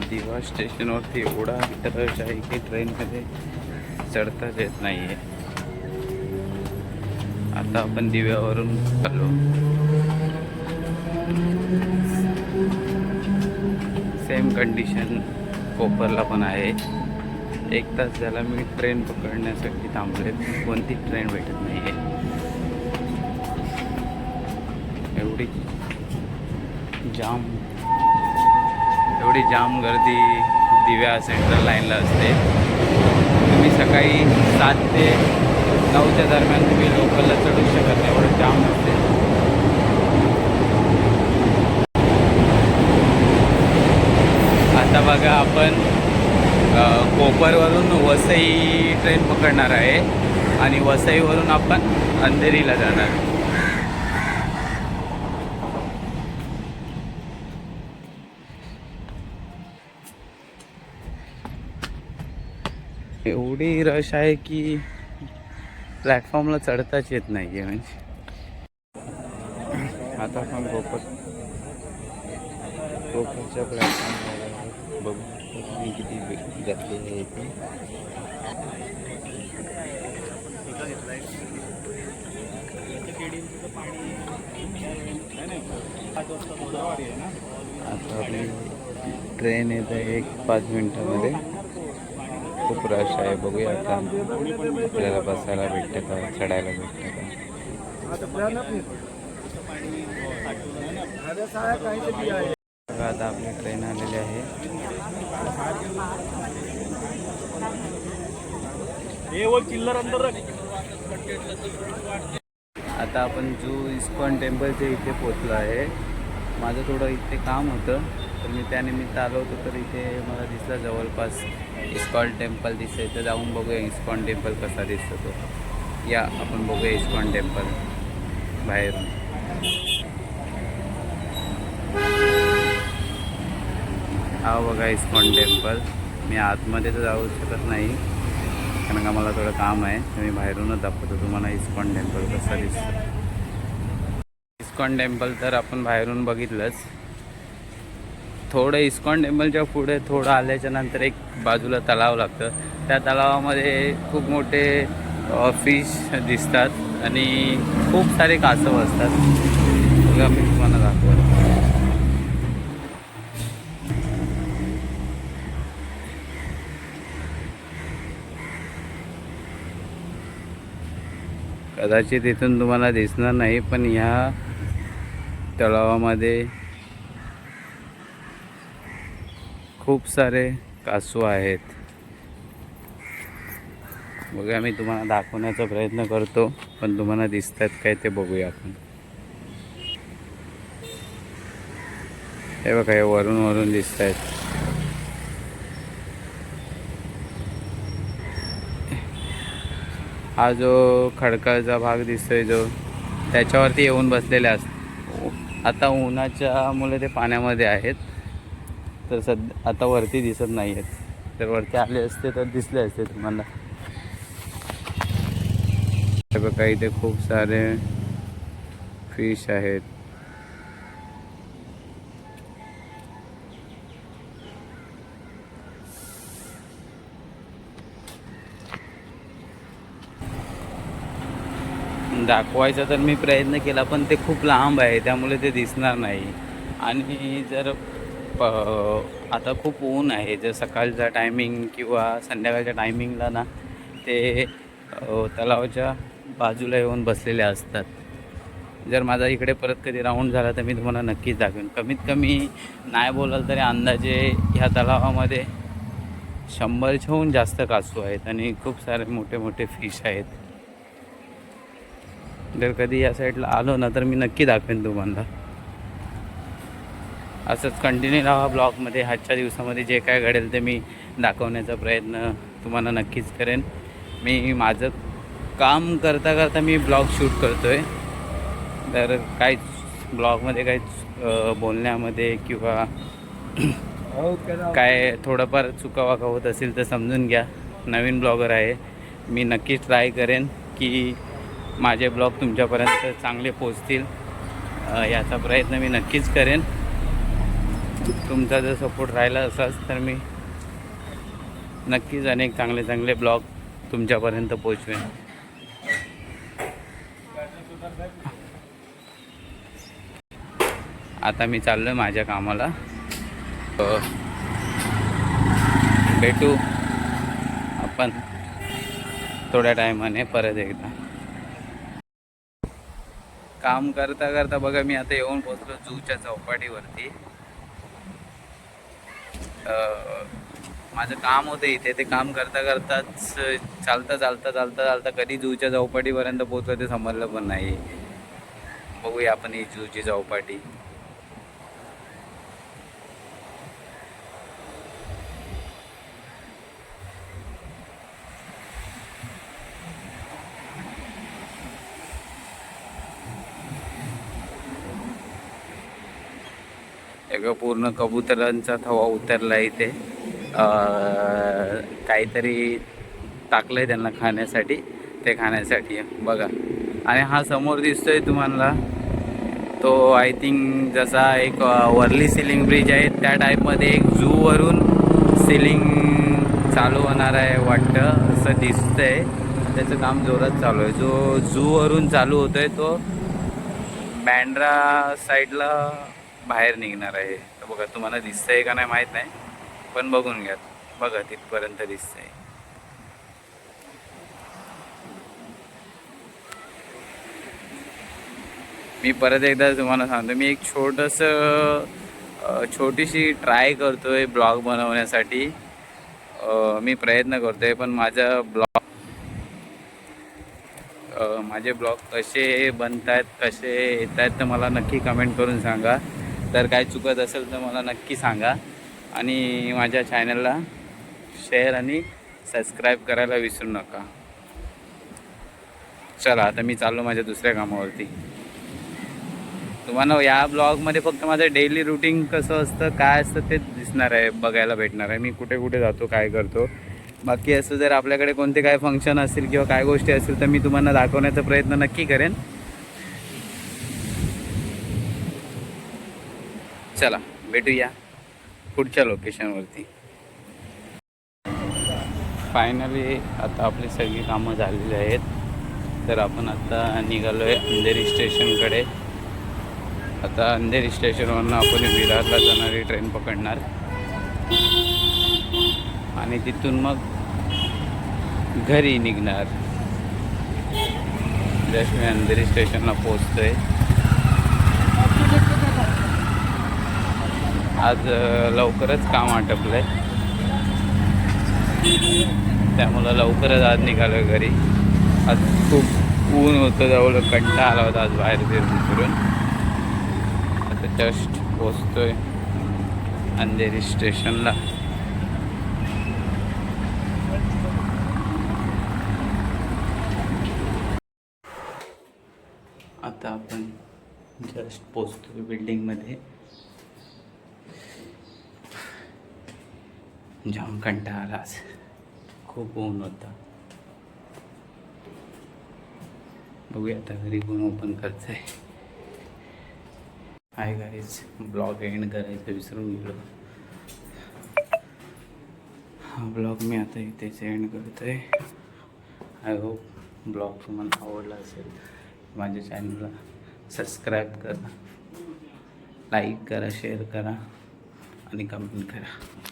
दिवा स्टेशनवरती एवढा रश आहे की ट्रेनमध्ये चढताच येत नाही आहे आता आपण दिव्यावरून आलो सेम कंडिशन कोपरला पण आहे. एक तास झाला मी ट्रेन पकडण्यासाठी थांबले कोणती ट्रेन भेटत नाही आहे एवढी जाम एवढी जाम गर्दी दिव्या सेंट्रल लाईनला असते. तुम्ही सकाळी सात ते नऊच्या दरम्यान तुम्ही लोकलला चढू शकत नाही एवढं जाम असते. आता बघा आपण कोपरवरून वसई ट्रेन पकडणार आहे आणि वसईवरून आपण अंधेरीला जाणार. एवढी रश आहे की प्लॅटफॉर्मला चढताच येत नाही आहे म्हणजे. आता आपण कोपर कोपरच्या प्लॅटफॉर्मवर बघू मी किती वे- आहे इथे. आता आपली ट्रेन येत आहे एक पाच मिनटामध्ये. खूप रश आहे. बघूया आता आपल्याला बसायला भेटतं का चढायला भेटतं का? आता आपली ट्रेन आलेली आहे. आता आपण जू इस्कॉन टेम्पलच्या इथे पोचलो आहे. माझं थोडं इथे काम होतं. तर मी त्यानिमित्त आलो होतो तर इथे मला दिसला जवळपास इस्कॉन टेम्पल दिसतंय. तर जाऊन बघूया इस्कॉन टेम्पल कसा दिसतो तो. या आपण बघूया इस्कॉन टेम्पल बाहेरून. हा बघा इस्कॉन टेम्पल. मी आतमध्ये तर जाऊ शकत नाही कारण का मला थोडं काम आहे. तर मी बाहेरूनच दाखवतो तुम्हाला इस्कॉन टेम्पल कसा दिसतो इस्कॉन टेम्पल तर आपण बाहेरून बघितलंच. थोडं इस्कॉन टेम्पलच्या पुढे थोडं आल्याच्यानंतर एक बाजूला तलाव लागतं. त्या तलावामध्ये खूप मोठे फिश दिसतात आणि खूप सारे कासव असतात. बघा मी तुम्हाला दाखवतो. कदाचित इथून तुम्हाला दिसणार नाही पण ह्या तलावामध्ये खूप सारे कासू आहेत. बघा मी तुम्हाला दाखवण्याचा प्रयत्न करतो पण तुम्हाला दिसत आहेत काय ते बघूया आपण. हे बघा हे वरून वरून दिसत आहेत हा जो खडकाचा भाग दिसतोय जो त्याच्यावरती येऊन बसलेले असत आता उन्हाच्यामुळे ते पाण्यामध्ये आहेत. तर सद आता वरती दिसत नाही आहेत तर वरती आले असते तर दिसले असते तुम्हाला. बघा इथे खूप सारे फिश आहेत. दाखवायचा तर मी प्रयत्न केला पण ते खूप लांब आहे त्यामुळे ते दिसणार नाही. आणि जर प आता खूप ऊन आहे. जर सकाळचा टायमिंग किंवा संध्याकाळच्या टायमिंगला ना ते तलावाच्या बाजूला येऊन बसलेले असतात. जर माझा इकडे परत कधी राऊंड झाला तर मी तुम्हाला नक्कीच दाखवेन. कमीत कमी नाही बोलाल तरी अंदाजे ह्या तलावामध्ये शंभरच्याहून जास्त कासू आहेत आणि खूप सारे मोठे मोठे फिश आहेत. जर कधी या साईडला आलो ना तर मी नक्की दाखवेन तुम्हाला. असंच कंटिन्यू राहा ब्लॉगमध्ये. आजच्या दिवसामध्ये जे काय घडेल ते मी दाखवण्याचा प्रयत्न तुम्हाला नक्कीच करेन. मी माझं काम करता करता मी ब्लॉग शूट करतो आहे तर काहीच ब्लॉगमध्ये काहीच बोलण्यामध्ये किंवा काय थोडंफार चुकावाका होत असेल तर समजून घ्या. नवीन ब्लॉगर आहे. मी नक्कीच ट्राय करेन की माझे ब्लॉग तुमच्यापर्यंत चांगले पोचतील. याचा प्रयत्न मी नक्कीच करेन. तुमचा जर सपोर्ट राहिला असाच तर मी नक्कीच अनेक चांगले चांगले ब्लॉग तुमच्यापर्यंत पोचवेन आता मी चाललो आहे माझ्या कामाला. भेटू आपण थोड्या टायमाने परत एकदा. काम करता करता बघा मी आता येऊन पोचलो जूच्या चौपाटीवरती. माझं काम होतं इथे ते काम करता करताच चालता चालता चालता चालता कधी जूच्या चौपाटीपर्यंत पोचलं ते समजलं पण नाही. बघूया आपण ही जूची चौपाटी. एक पूर्ण कबुतरांचा थवा उतरला इथे. काहीतरी टाकलं आहे त्यांना खाण्यासाठी. ते खाण्यासाठी. बघा. आणि हा समोर दिसतोय तुम्हाला. तो आय थिंक जसा एक वरली सिलिंग ब्रिज आहे त्या टाईपमध्ये एक झूवरून सिलिंग चालू होणार आहे वाटतं असं दिसतंय. त्याचं काम जोरात चालू आहे. जो झूवरून चालू होतोय तो बँड्रा साईडला बाहेर निघणार आहे. तर बघा तुम्हाला दिसतंय का नाही माहीत नाही पण बघून घ्या. बघा तिथपर्यंत दिसतंय. मी परत एकदा तुम्हाला सांगतो मी एक छोटंसं छोटीशी ट्राय करतोय ब्लॉग बनवण्यासाठी. मी प्रयत्न करतोय पण माझा ब्लॉग माझे ब्लॉग कसे बनत आहेत कसे येत आहेत तर मला नक्की कमेंट करून सांगा. तर काय चुकत असेल तर मला नक्की सांगा. आणि माझ्या चॅनलला शेअर आणि सबस्क्राईब करायला विसरू नका. चला आता मी चाललो माझ्या दुसऱ्या कामावरती. तुम्हाला या ब्लॉगमध्ये फक्त माझं डेली रुटीन कसं असतं काय असतं ते दिसणार आहे बघायला भेटणार आहे. मी कुठे कुठे जातो काय करतो. बाकी असं जर आपल्याकडे कोणते काय फंक्शन असतील किंवा काय गोष्टी असतील तर मी तुम्हाला दाखवण्याचा प्रयत्न नक्की करेन. चला भेटूया पुढच्या लोकेशनवरती फायनली आता आपली सगळी कामं झालेली आहेत. तर आपण आता निघालो आहे अंधेरी स्टेशनकडे. आता अंधेरी स्टेशनवरनं आपण विरारला जाणारी ट्रेन पकडणार. आणि तिथून मग घरी निघणार. जस्ट मी अंधेरी स्टेशनला पोचतोय आज लवकरच काम आटपलं आहे त्यामुळं लवकरच आज निघालो घरी. आज खूप ऊन होतं जवळ कंटा आला होता आज बाहेर फिरून फिरून. आता जस्ट पोचतोय अंधेरी स्टेशनला आता आपण जस्ट पोचतोय बिल्डिंगमध्ये जाम कंटाळा आलाच खूप ऊन होता. बघूया आता घरी कोण ओपन करत आहे हाय गाईज ब्लॉग एंड करायचं विसरून गेलो. हा ब्लॉग मी आता इथेच एंड करतो आहे आय होप ब्लॉग तुम्हाला आवडला असेल माझ्या चॅनलला सबस्क्राईब करा. लाईक करा शेअर करा आणि कमेंट करा.